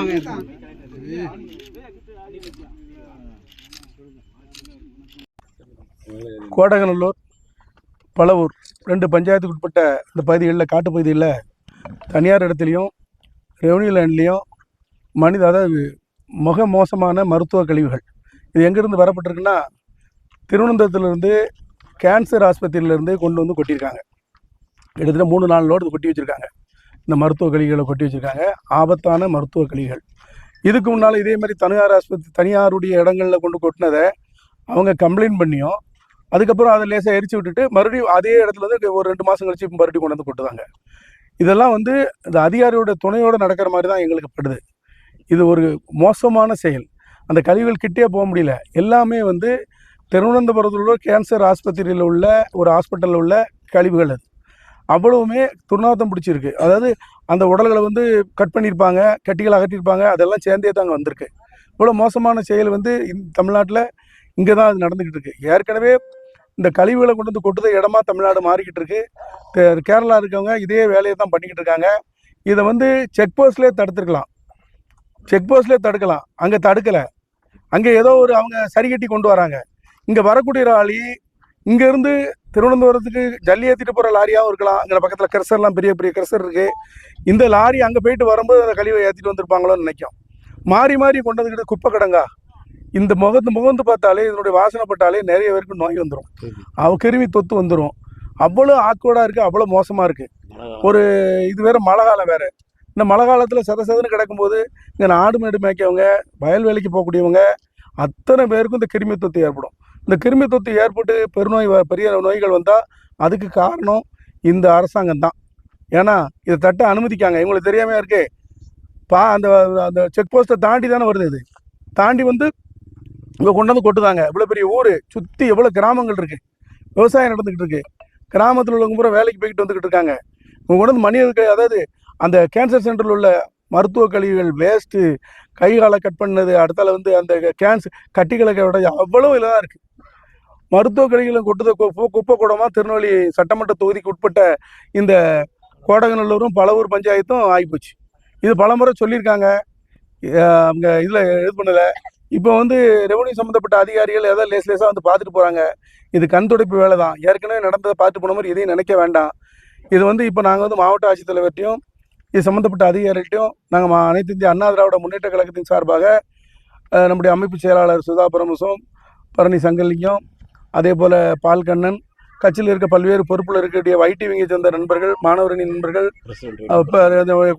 ஆமாங்க கோடகநல்லூர் பழவூர் ரெண்டு பஞ்சாயத்துக்கு உட்பட்ட இந்த பகுதிகளில் காட்டு பகுதிகளில் தனியார் இடத்துலையும் ரெவன்யூ லேண்ட்லேயும் மனித அதாவது மிக மோசமான மருத்துவ கழிவுகள். இது எங்கேருந்து வரப்பட்டிருக்குன்னா திருவனந்தபுரத்துலேருந்து கேன்சர் ஆஸ்பத்திரியிலேருந்து கொண்டு வந்து கொட்டியிருக்காங்க. கிட்டத்தட்ட மூணு நாலு லோடு கொட்டி வச்சுருக்காங்க. இந்த மருத்துவ கழிகளை கொட்டி வச்சுருக்காங்க. ஆபத்தான மருத்துவ கழிகள் இதுக்கு முன்னால் இதே மாதிரி தனியார் ஆஸ்பத்திரி தனியாருடைய இடங்களில் கொண்டு கொட்டினதை அவங்க கம்ப்ளைண்ட் பண்ணியும் அதுக்கப்புறம் அதை லேசாக எரிச்சு விட்டுட்டு மறுபடியும் அதே இடத்துல வந்து ஒரு ரெண்டு மாதம் கழிச்சு மறுபடியும் கொண்டு வந்து கொட்டுதாங்க இதெல்லாம் வந்து இந்த அதிகாரியோட துணையோடு நடக்கிற மாதிரி தான் எங்களுக்கு படுது. இது ஒரு மோசமான செயல். அந்த கழிவுகள் கிட்டே போக முடியல. எல்லாமே வந்து திருவனந்தபுரத்தில் உள்ள கேன்சர் ஆஸ்பத்திரியில் உள்ள ஒரு ஹாஸ்பிட்டலில் உள்ள கழிவுகள் அது. அவ்வளவுமே துர்நாற்றம் பிடிச்சிருக்கு. அதாவது அந்த உடல்களை வந்து கட் பண்ணியிருப்பாங்க கட்டிகள் அகற்றியிருப்பாங்க அதெல்லாம் சேர்ந்தே தாங்க வந்திருக்கு. இவ்வளோ மோசமான செயல் வந்து தமிழ்நாட்டில் இங்கே தான் அது நடந்துக்கிட்டு இருக்கு. ஏற்கனவே இந்த கழிவுகளை கொண்டு வந்து கொட்டுத இடமா தமிழ்நாடு மாறிக்கிட்டு இருக்கு. கேரளா இருக்கவங்க இதே வேலையை தான் பண்ணிக்கிட்டு இருக்காங்க. இதை வந்து செக் போஸ்ட்லேயே தடுத்துருக்கலாம். செக் போஸ்ட்லேயே தடுக்கலாம். அங்கே தடுக்கலை. அங்கே ஏதோ ஒரு அவங்க சரி கட்டி கொண்டு வராங்க. இங்கே வரக்கூடிய ஆளி இங்கேருந்து திருவனந்தபுரத்துக்கு ஜல்லி ஏற்றிட்டு போகிற லாரியாகவும் இருக்கலாம். அங்கே பக்கத்தில் கிரசர்லாம் பெரிய பெரிய கிரசர் இருக்குது இந்த லாரி அங்கே போயிட்டு வரும்போது அந்த கழிவை ஏற்றிட்டு வந்திருப்பாங்களோன்னு நினைக்கும். மாறி மாறி கொண்டு வந்துக்கிட்டு குப்பை கிடங்கா? இந்த முகத்து முகந்து பார்த்தாலே இதனுடைய வாசனை பட்டாலே நிறைய பேருக்கு நோய் வந்துடும் அவ கிருமி தொத்து வந்துடும் அவ்வளோ ஆக்வர்டாக இருக்குது அவ்வளோ மோசமாக இருக்குது ஒரு இது வேற மழை காலம் வேற. இந்த மழை காலத்தில் சத சதன்னு கிடக்கும்போது இங்கே ஆடு மாடு மேய்க்கவங்க வயல்வெளிக்கு போகக்கூடியவங்க அத்தனை பேருக்கும் இந்த கிருமி தொத்து ஏற்படும். இந்த கிருமி தொத்து ஏற்பட்டு பெருநோய் பெரிய நோய்கள் வந்தால் அதுக்கு காரணம் இந்த அரசாங்கம் தான். ஏன்னா இதை தட்ட அனுமதிக்காங்க. இவங்களுக்கு தெரியாமல் இருக்கே. பா அந்த அந்த செக் போஸ்ட்டை தாண்டி தானே வருது இது. தாண்டி வந்து இங்கே கொண்டு வந்து கொட்டுதாங்க. இவ்வளோ பெரிய ஊர் சுற்றி எவ்வளோ கிராமங்கள் இருக்குது விவசாயம் நடந்துக்கிட்டு இருக்கு. கிராமத்தில் உள்ளவங்க பூரா வேலைக்கு போய்கிட்டு வந்துக்கிட்டு இருக்காங்க. இவங்க கொண்டு வந்து மனிதர்கள் அதாவது அந்த கேன்சர் சென்டரில் உள்ள மருத்துவ கழிவுகள் வேஸ்ட்டு கை காலை கட் பண்ணது அடுத்தால வந்து அந்த கேன்சர் கட்டிகளை அவ்வளோ இதாக இருக்குது மருத்துவ கழிவுகளை கொட்டுத குப்பை கூடமாக திருநெல்வேலி சட்டமன்ற தொகுதிக்கு உட்பட்ட இந்த கோடகநல்லூரும் பழவூர் பஞ்சாயத்தும் ஆகிப்போச்சு. இது பலமுறை சொல்லியிருக்காங்க. அவங்க இதில் இது பண்ணலை. இப்போ வந்து ரெவன்யூ சம்மந்தப்பட்ட அதிகாரிகள் ஏதோ லேஸ் லேஸாக வந்து பார்த்துட்டு போகிறாங்க இது கண் துடைப்பு வேலை தான். ஏற்கனவே நடந்ததை பார்த்து போன மாதிரி இதையும் நினைக்க வேண்டாம். இது வந்து இப்போ நாங்கள் வந்து மாவட்ட ஆட்சித்தலைவர்கிட்டையும் இது சம்மந்தப்பட்ட அதிகாரிகள்ட்டையும் நாங்கள் அனைத்து இந்திய அண்ணா திராவிட முன்னேற்ற கழகத்தின் சார்பாக நம்முடைய அமைப்பு செயலாளர் சுதா பிரமசம் பரணி சங்கலிங்கம் அதே போல் பால்கண்ணன் கட்சியில் இருக்க பல்வேறு பொறுப்பில் இருக்கக்கூடிய வைடிவிங்கை சேர்ந்த நண்பர்கள் மாணவரணி நண்பர்கள்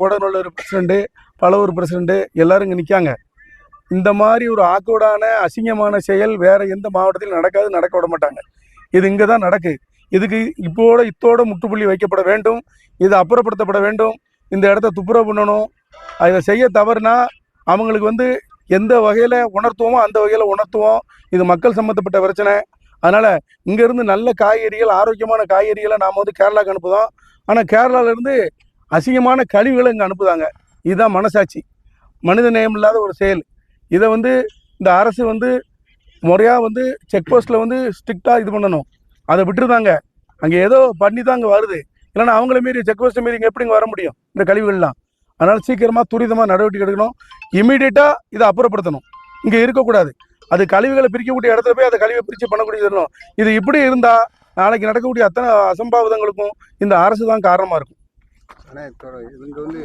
கோடநல்லூர் பிரசிடண்ட்டு பழவூர் பிரசிடண்ட்டு எல்லாரும் இங்கே நிற்காங்க இந்த மாதிரி ஒரு ஆக்கோடான அசிங்கமான செயல் வேற எந்த மாவட்டத்திலும் நடக்காது நடக்க விட மாட்டாங்க. இது இங்கே தான் நடக்கு. இதுக்கு இப்போட இத்தோட முற்றுப்புள்ளி வைக்கப்பட வேண்டும். இது அப்புறப்படுத்தப்பட வேண்டும். இந்த இடத்த துப்புரவு பண்ணணும். அதை செய்ய தவறுனா அவங்களுக்கு வந்து எந்த வகையில் உணர்த்துவோமோ அந்த வகையில் உணர்த்துவோம். இது மக்கள் சம்மந்தப்பட்ட பிரச்சனை. அதனால் இங்கேருந்து நல்ல காய்கறிகள் ஆரோக்கியமான காய்கறிகளை நாம் வந்து கேரளாவுக்கு அனுப்புதோம். ஆனால் கேரளாவிலேருந்து அசிங்கமான கழிவுகளை இங்கே அனுப்புதாங்க. இதுதான் மனசாட்சி. மனித நேயம் இல்லாத ஒரு செயல். இதை வந்து இந்த அரசு வந்து முறையாக வந்து செக் போஸ்ட்டில் வந்து ஸ்ட்ரிக்டாக இது பண்ணணும். அதை விட்டுருதாங்க. அங்கே ஏதோ பண்ணி தான் அங்கே வருது. இல்லைன்னா அவங்கள மீறி செக் போஸ்ட்டை மீறி இங்கே எப்படிங்க வர முடியும்? இந்த கழிவுகள்லாம். அதனால் சீக்கிரமாக துரிதமாக நடவடிக்கை எடுக்கணும். இமீடியட்டாக இதை அப்புறப்படுத்தணும். இங்கே இருக்கக்கூடாது. அது கழிவுகளை பிரிக்கக்கூடிய இடத்துல போய் அதை கழிவை பிரித்து பண்ணக்கூடிய இருக்கணும் இது இப்படி இருந்தால் நாளைக்கு நடக்கக்கூடிய அத்தனை அசம்பாவிதங்களுக்கும் இந்த அரசு தான் காரணமாக இருக்கும். ஆனால் இப்போ இவங்க வந்து